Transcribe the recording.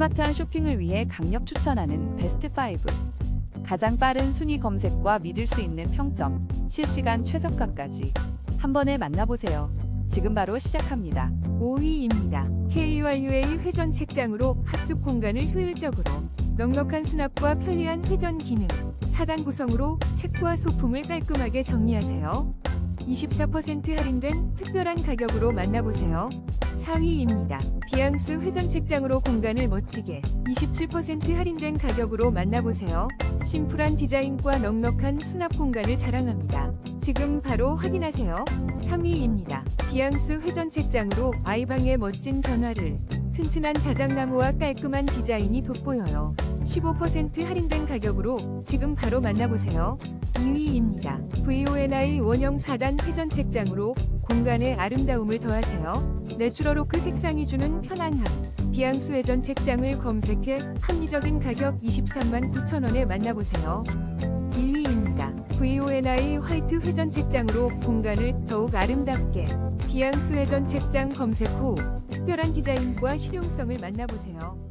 스마트한 쇼핑을 위해 강력 추천하는 베스트 5. 가장 빠른 순위 검색과 믿을 수 있는 평점, 실시간 최저가까지 한 번에 만나보세요. 지금 바로 시작합니다. 5위입니다. KURUA 회전 책장으로 학습 공간을 효율적으로 넉넉한 수납과 편리한 회전 기능 4단 구성으로 책과 소품을 깔끔하게 정리하세요. 24% 할인된 특별한 가격으로 만나보세요. 4위입니다. 비앙스 회전 책장으로 공간을 멋지게 27% 할인된 가격으로 만나보세요. 심플한 디자인과 넉넉한 수납 공간을 자랑합니다. 지금 바로 확인하세요. 3위입니다. 비앙스 회전 책장으로 아이방의 멋진 변화를 튼튼한 자작나무와 깔끔한 디자인이 돋보여요. 15% 할인된 가격으로 지금 바로 만나보세요. 2위입니다. VONI 원형 4단 회전 책장으로 공간에 아름다움을 더하세요. 내추럴오크 색상이 주는 편안함. 비앙스 회전 책장을 검색해 합리적인 가격 23만 9천원에 만나보세요. 1위입니다. VONI 화이트 회전 책장으로 공간을 더욱 아름답게 비앙스 회전 책장 검색 후 특별한 디자인과 실용성을 만나보세요.